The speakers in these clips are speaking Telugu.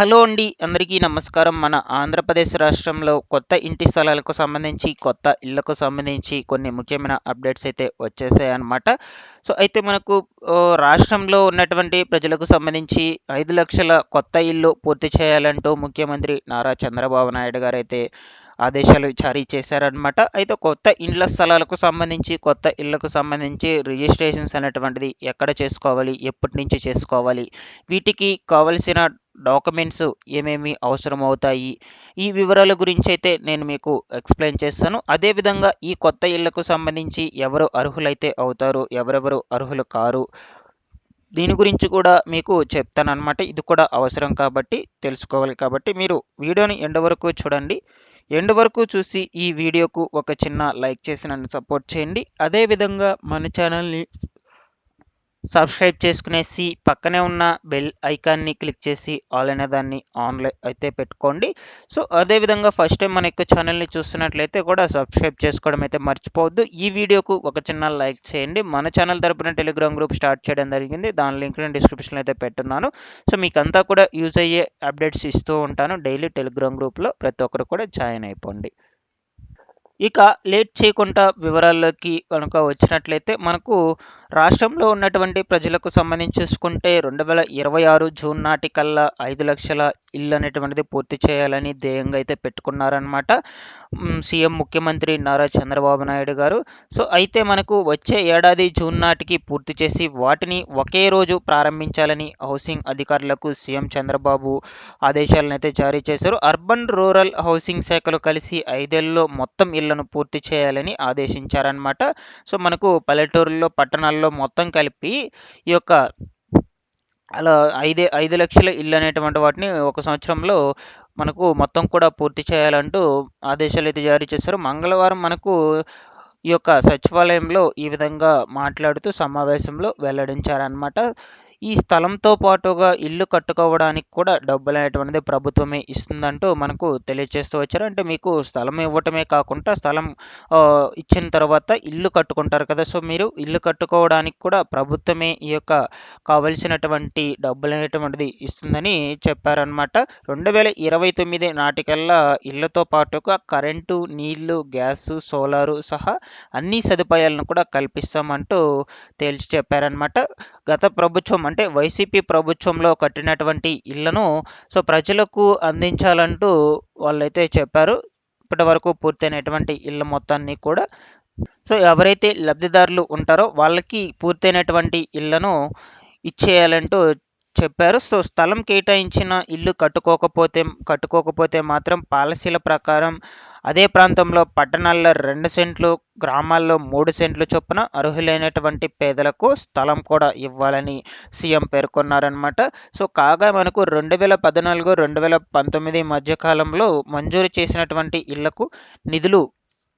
హలో అండి. అందరికీ నమస్కారం. మన ఆంధ్రప్రదేశ్ రాష్ట్రంలో కొత్త ఇంటి స్థలాలకు సంబంధించి కొత్త ఇళ్ళకు సంబంధించి కొన్ని ముఖ్యమైన అప్డేట్స్ అయితే వచ్చేసాయి అనమాట సో అయితే మనకు రాష్ట్రంలో ఉన్నటువంటి ప్రజలకు సంబంధించి ఐదు లక్షల కొత్త ఇల్లు పూర్తి చేయాలంటూ ముఖ్యమంత్రి నారా చంద్రబాబు నాయుడు గారు అయితే ఆదేశాలు జారీ చేశారనమాట అయితే కొత్త ఇండ్ల స్థలాలకు సంబంధించి కొత్త ఇళ్ళకు సంబంధించి రిజిస్ట్రేషన్స్ అనేటువంటిది ఎక్కడ చేసుకోవాలి ఎప్పటి నుంచి చేసుకోవాలి వీటికి కావలసిన డాక్యుమెంట్స్ ఏమేమి అవసరం అవుతాయి ఈ వివరాల గురించి అయితే నేను మీకు ఎక్స్ప్లెయిన్ చేస్తాను. అదేవిధంగా ఈ కొత్త ఇళ్ళకు సంబంధించి ఎవరు అర్హులైతే అవుతారు ఎవరెవరు అర్హులు కారు దీని గురించి కూడా మీకు చెప్తాను అనమాట ఇది కూడా అవసరం కాబట్టి తెలుసుకోవాలి కాబట్టి మీరు వీడియోని ఎండ వరకు చూడండి. ఎండ్ వరకు చూసి ఈ వీడియోకు ఒక చిన్న లైక్ చేసి నన్ను సపోర్ట్ చేయండి. అదేవిధంగా మన ఛానల్ని సబ్స్క్రైబ్ చేసుకునేసి పక్కనే ఉన్న బెల్ ఐకాన్ని క్లిక్ చేసి ఆల్ అనే దాన్ని ఆన్లో అయితే పెట్టుకోండి. సో అదేవిధంగా ఫస్ట్ టైం మన యొక్క ఛానల్ని చూస్తున్నట్లయితే కూడా సబ్స్క్రైబ్ చేసుకోవడం అయితే మర్చిపోవద్దు. ఈ వీడియోకు ఒక చిన్న లైక్ చేయండి. మన ఛానల్ తరపున టెలిగ్రామ్ గ్రూప్ స్టార్ట్ చేయడం జరిగింది. దాని లింక్ నేను డిస్క్రిప్షన్లో అయితే పెట్టున్నాను. సో మీకు అంతా కూడా యూజ్ అయ్యే అప్డేట్స్ ఇస్తూ ఉంటాను. డైలీ టెలిగ్రామ్ గ్రూప్లో ప్రతి ఒక్కరు కూడా జాయిన్ అయిపోండి. ఇక లేట్ చేయకుండా వివరాల్లోకి కనుక వచ్చినట్లయితే మనకు రాష్ట్రంలో ఉన్నటువంటి ప్రజలకు సంబంధించి చూసుకుంటే రెండు వేల ఇరవై ఆరు జూన్ నాటికల్లా ఐదు లక్షల ఇల్లు అనేటువంటిది పూర్తి చేయాలని ధ్యేయంగా అయితే పెట్టుకున్నారనమాట సీఎం ముఖ్యమంత్రి నారా చంద్రబాబు నాయుడు గారు. సో అయితే మనకు వచ్చే ఏడాది జూన్ నాటికి పూర్తి చేసి వాటిని ఒకే రోజు ప్రారంభించాలని హౌసింగ్ అధికారులకు సీఎం చంద్రబాబు ఆదేశాలను అయితే జారీ చేశారు. అర్బన్ రూరల్ హౌసింగ్ శాఖలు కలిసి ఐదేళ్ళలో మొత్తం ఇళ్ళను పూర్తి చేయాలని ఆదేశించారనమాట సో మనకు పల్లెటూరుల్లో పట్టణాల్లో మొత్తం కలిపి ఈ యొక్క అలా ఐదే ఐదు లక్షల ఇల్లు అనేటువంటి వాటిని ఒక సంవత్సరంలో మనకు మొత్తం కూడా పూర్తి చేయాలంటూ ఆదేశాలు అయితే జారీ చేశారు. మంగళవారం మనకు ఈ యొక్క సచివాలయంలో ఈ విధంగా మాట్లాడుతూ సమావేశంలో వెల్లడించారనమాట ఈ స్థలంతో పాటుగా ఇల్లు కట్టుకోవడానికి కూడా డబ్బులు అనేటువంటిది ప్రభుత్వమే ఇస్తుందంటూ మనకు తెలియజేస్తూ వచ్చారు. అంటే మీకు స్థలం ఇవ్వటమే కాకుండా స్థలం ఇచ్చిన తర్వాత ఇల్లు కట్టుకుంటారు కదా. సో మీరు ఇల్లు కట్టుకోవడానికి కూడా ప్రభుత్వమే ఈ యొక్క కావలసినటువంటి డబ్బులు అనేటువంటిది ఇస్తుందని చెప్పారనమాట రెండు వేల ఇరవై తొమ్మిది నాటికల్లా ఇళ్ళతో పాటుగా కరెంటు నీళ్ళు గ్యాస్ సోలారు సహా అన్ని సదుపాయాలను కూడా కల్పిస్తామంటూ తేల్చి చెప్పారనమాట గత ప్రభుత్వం అంటే వైసీపీ ప్రభుత్వంలో కట్టినటువంటి ఇళ్ళను సో ప్రజలకు అందించాలంటూ వాళ్ళైతే చెప్పారు. ఇప్పటి వరకు పూర్తయినటువంటి ఇళ్ళ మొత్తాన్ని కూడా సో ఎవరైతే లబ్ధిదారులు ఉంటారో వాళ్ళకి పూర్తయినటువంటి ఇళ్ళను ఇచ్చేయాలంటూ చెప్పారు. సో స్థలం కేటాయించిన ఇల్లు కట్టుకోకపోతే కట్టుకోకపోతే మాత్రం పాలసీల ప్రకారం అదే ప్రాంతంలో పట్టణాల్లో రెండు సెంట్లు గ్రామాల్లో మూడు సెంట్లు చొప్పున అర్హులైనటువంటి పేదలకు స్థలం కూడా ఇవ్వాలని సీఎం పేర్కొన్నారనమాట సో కాగా మనకు రెండు వేల పద్నాలుగు రెండు వేల పంతొమ్మిది మధ్యకాలంలో మంజూరు చేసినటువంటి ఇళ్ళకు నిధులు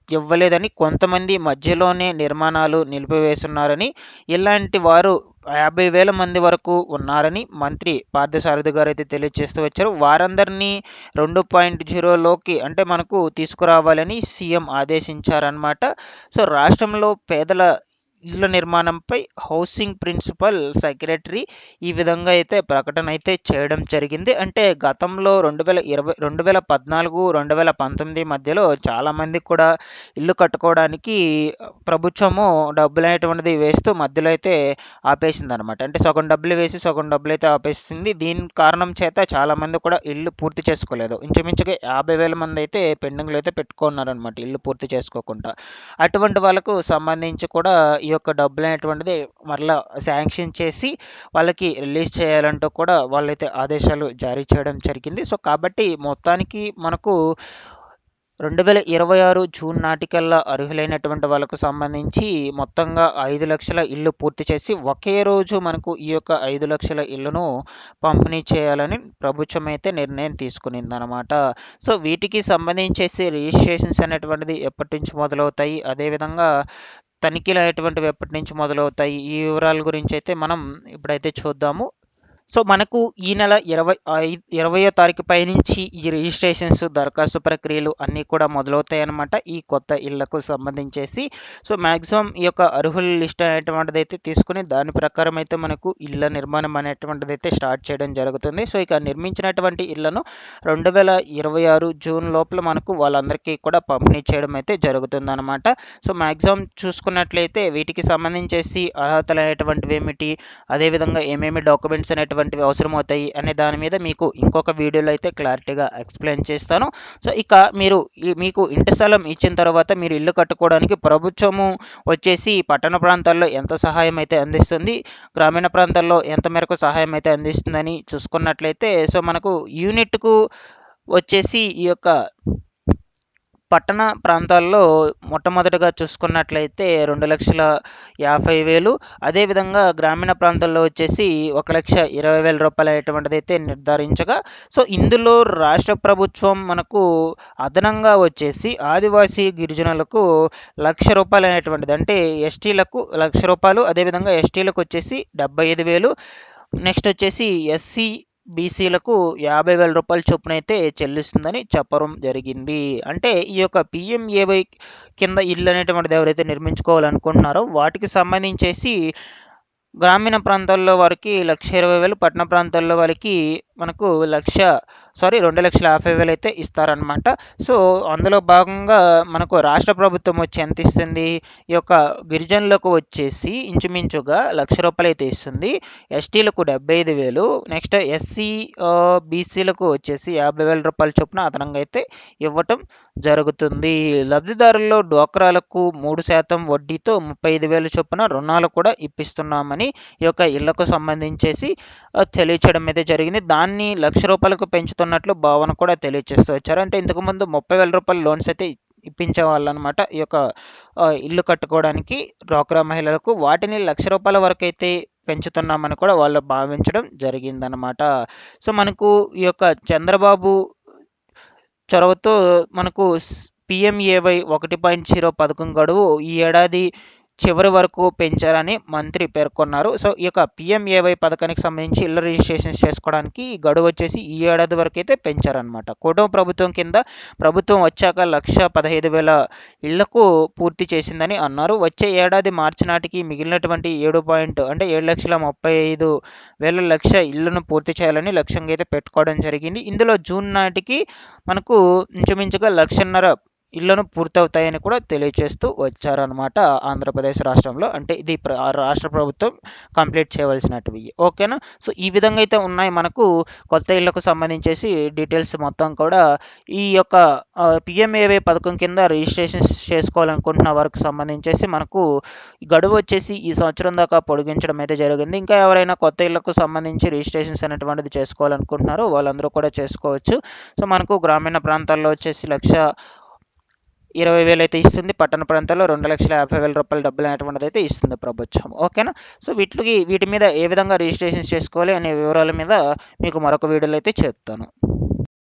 ఇవ్వలేదని కొంతమంది మధ్యలోనే నిర్మాణాలు నిలిపివేస్తున్నారని ఇలాంటి వారు యాభై వేల మంది వరకు ఉన్నారని మంత్రి పార్థసారథి గారు అయితే తెలియజేస్తూ వచ్చారు. వారందరినీ రెండు పాయింట్ జీరోలోకి అంటే మనకు తీసుకురావాలని సీఎం ఆదేశించారనమాట సో రాష్ట్రంలో పేదల ఇళ్ళ నిర్మాణంపై హౌసింగ్ ప్రిన్సిపల్ సెక్రటరీ ఈ విధంగా అయితే ప్రకటన అయితే చేయడం జరిగింది. అంటే గతంలో రెండు వేల ఇరవై రెండు వేల పద్నాలుగు రెండు వేల పంతొమ్మిది మధ్యలో చాలామంది కూడా ఇల్లు కట్టుకోవడానికి ప్రభుత్వము డబ్బులు అనేటువంటిది వేస్తూ మధ్యలో అయితే ఆపేసింది అనమాట అంటే సగం డబ్బులు వేసి సగం డబ్బులు అయితే ఆపేసింది. దీని కారణం చేత చాలామంది కూడా ఇల్లు పూర్తి చేసుకోలేదు. ఇంచుమించుగా యాభై వేల మంది అయితే పెండింగ్లో అయితే పెట్టుకున్నారనమాట ఇల్లు పూర్తి చేసుకోకుండా. అటువంటి వాళ్ళకు సంబంధించి కూడా ఈ యొక్క డబ్బులు అనేటువంటిది మరలా శాంక్షన్ చేసి వాళ్ళకి రిలీజ్ చేయాలంటూ కూడా వాళ్ళైతే ఆదేశాలు జారీ చేయడం జరిగింది. సో కాబట్టి మొత్తానికి మనకు రెండు వేల ఇరవై ఆరు జూన్ నాటికల్లా అర్హులైనటువంటి వాళ్ళకు సంబంధించి మొత్తంగా ఐదు లక్షల ఇల్లు పూర్తి చేసి ఒకే రోజు మనకు ఈ యొక్క ఐదు లక్షల ఇల్లును పంపిణీ చేయాలని ప్రభుత్వం అయితే నిర్ణయం తీసుకునిందనమాట సో వీటికి సంబంధించేసి రిజిస్ట్రేషన్స్ అనేటువంటిది ఎప్పటి నుంచి మొదలవుతాయి? అదేవిధంగా తనిఖీలు అనేటువంటివి ఎప్పటి నుంచి మొదలవుతాయి? ఈ వివరాల గురించి అయితే మనం ఇప్పుడైతే చూద్దాము. సో మనకు ఈ నెల ఇరవై ఇరవయో తారీఖు పై నుంచి ఈ రిజిస్ట్రేషన్స్ దరఖాస్తు ప్రక్రియలు అన్నీ కూడా మొదలవుతాయి అన్నమాట ఈ కొత్త ఇళ్ళకు సంబంధించేసి. సో మ్యాక్సిమం ఈ యొక్క అర్హుల లిస్ట్ అనేటువంటిది అయితే తీసుకుని దాని ప్రకారం అయితే మనకు ఇళ్ళ నిర్మాణం అనేటువంటిది అయితే స్టార్ట్ చేయడం జరుగుతుంది. సో ఇక నిర్మించినటువంటి ఇళ్ళను రెండు వేల ఇరవై ఆరు జూన్ లోపల మనకు వాళ్ళందరికీ కూడా పంపిణీ చేయడం అయితే జరుగుతుంది అనమాట సో మ్యాక్సిమం చూసుకున్నట్లయితే వీటికి సంబంధించేసి అర్హతలు అనేటువంటివి ఏమిటి అదేవిధంగా ఏమేమి డాక్యుమెంట్స్ అనేవి ఎటువంటివి అవసరమవుతాయి అనే దాని మీద మీకు ఇంకొక వీడియోలో అయితే క్లారిటీగా ఎక్స్ప్లెయిన్ చేస్తాను. సో ఇక మీరు మీకు ఇంటి స్థలం ఇచ్చిన తర్వాత మీరు ఇల్లు కట్టుకోవడానికి ప్రభుత్వము వచ్చేసి పట్టణ ప్రాంతాల్లో ఎంత సహాయం అయితే అందిస్తుంది గ్రామీణ ప్రాంతాల్లో ఎంత మేరకు సహాయం అయితే అందిస్తుందని చూసుకున్నట్లయితే సో మనకు యూనిట్కు వచ్చేసి ఈ యొక్క పట్టణ ప్రాంతాల్లో మొట్టమొదటగా చూసుకున్నట్లయితే రెండు లక్షల యాభై వేలు. అదేవిధంగా గ్రామీణ ప్రాంతాల్లో వచ్చేసి ఒక లక్ష ఇరవై వేల రూపాయలు అయ్యేటువంటిది అయితే నిర్ధారించగా సో ఇందులో రాష్ట్ర ప్రభుత్వం మనకు అదనంగా వచ్చేసి ఆదివాసీ గిరిజనులకు లక్ష రూపాయలు అనేటువంటిది అంటే ఎస్టీలకు లక్ష రూపాయలు. అదేవిధంగా ఎస్టీలకు వచ్చేసి డెబ్బై ఐదు వేలు. నెక్స్ట్ వచ్చేసి ఎస్సీ బీసీలకు యాభై వేల రూపాయల చొప్పున అయితే చెల్లిస్తుందని చెప్పడం జరిగింది. అంటే ఈ యొక్క పిఎంఏవై కింద ఇల్లు అనేటువంటిది ఎవరైతే నిర్మించుకోవాలనుకుంటున్నారో వాటికి సంబంధించేసి గ్రామీణ ప్రాంతాల్లో వారికి లక్ష ఇరవై వేలు పట్టణ ప్రాంతాల్లో వారికి మనకు లక్ష సారీ రెండు లక్షల యాభై వేలు అయితే ఇస్తారనమాట సో అందులో భాగంగా మనకు రాష్ట్ర ప్రభుత్వం వచ్చి ఎంత ఇస్తుంది? ఈ యొక్క గిరిజనులకు వచ్చేసి ఇంచుమించుగా లక్ష రూపాయలు అయితే ఇస్తుంది. ఎస్టీలకు డెబ్బై ఐదు వేలు నెక్స్ట్ ఎస్సీ బీసీలకు వచ్చేసి యాభై వేల రూపాయల చొప్పున అదనంగా అయితే ఇవ్వటం జరుగుతుంది. లబ్ధిదారుల్లో డ్వాక్రాలకు మూడు శాతం వడ్డీతో ముప్పై ఐదు వేల చొప్పున రుణాలు కూడా ఇప్పిస్తున్నామని ఈ యొక్క ఇళ్ళకు సంబంధించేసి తెలియచేయడం అయితే జరిగింది. దాన్ని లక్ష రూపాయలకు పెంచుతున్నట్లు భావన కూడా తెలియచేస్తూ వచ్చారు. అంటే ఇంతకుముందు ముప్పై వేల రూపాయల లోన్స్ అయితే ఇప్పించే అనమాట ఈ యొక్క ఇల్లు కట్టుకోవడానికి డ్వాక్రా మహిళలకు వాటిని లక్ష రూపాయల వరకు అయితే పెంచుతున్నామని కూడా వాళ్ళు భావించడం జరిగిందనమాట సో మనకు ఈ యొక్క చంద్రబాబు చొరవతో మనకు పిఎంఏవై ఒకటి పాయింట్ జీరో పథకం గడువు ఈ ఏడాది చివరి వరకు పెంచారని మంత్రి పేర్కొన్నారు. సో ఈ యొక్క పిఎంఏవై పథకానికి సంబంధించి ఇళ్ళ రిజిస్ట్రేషన్ చేసుకోవడానికి ఈ గడువు వచ్చేసి ఈ ఏడాది వరకు అయితే పెంచారనమాట కుటుంబ ప్రభుత్వం కింద ప్రభుత్వం వచ్చాక లక్ష పదహైదు వేల ఇళ్ళకు పూర్తి చేసిందని అన్నారు. వచ్చే ఏడాది మార్చి నాటికి మిగిలినటువంటి ఏడు పాయింట్ అంటే ఏడు లక్షల ముప్పై ఐదు వేల లక్ష ఇళ్ళను పూర్తి చేయాలని లక్ష్యంగా అయితే పెట్టుకోవడం జరిగింది. ఇందులో జూన్ నాటికి మనకు ఇంచుమించుగా లక్షన్నర ఇళ్ళను పూర్తవుతాయని కూడా తెలియజేస్తూ వచ్చారనమాట ఆంధ్రప్రదేశ్ రాష్ట్రంలో. అంటే ఇది ప్ర- రాష్ట్ర ప్రభుత్వం కంప్లీట్ చేయవలసినటివి ఓకేనా? సో ఈ విధంగా అయితే ఉన్నాయి మనకు కొత్త ఇళ్ళకు సంబంధించేసి డీటెయిల్స్ మొత్తం కూడా. ఈ యొక్క పిఎంఏవై పథకం కింద రిజిస్ట్రేషన్ చేసుకోవాలనుకుంటున్న వారికి సంబంధించేసి మనకు గడువు వచ్చేసి ఈ సంవత్సరం దాకా పొడిగించడం అయితే జరిగింది. ఇంకా ఎవరైనా కొత్త ఇళ్ళకు సంబంధించి రిజిస్ట్రేషన్స్ అనేటువంటిది చేసుకోవాలనుకుంటున్నారో వాళ్ళందరూ కూడా చేసుకోవచ్చు. సో మనకు గ్రామీణ ప్రాంతాల్లో వచ్చేసి లక్ష ఇరవై వేలు అయితే ఇస్తుంది. పట్టణ ప్రాంతాల్లో రెండు లక్షల యాభై వేల రూపాయల డబ్బులు అనేటువంటిది అయితే ఇస్తుంది ప్రభుత్వం. ఓకేనా? సో వీటికి వీటి మీద ఏ విధంగా రిజిస్ట్రేషన్ చేసుకోవాలి అనే వివరాల మీద మీకు మరొక వీడియోలో అయితే చెప్తాను.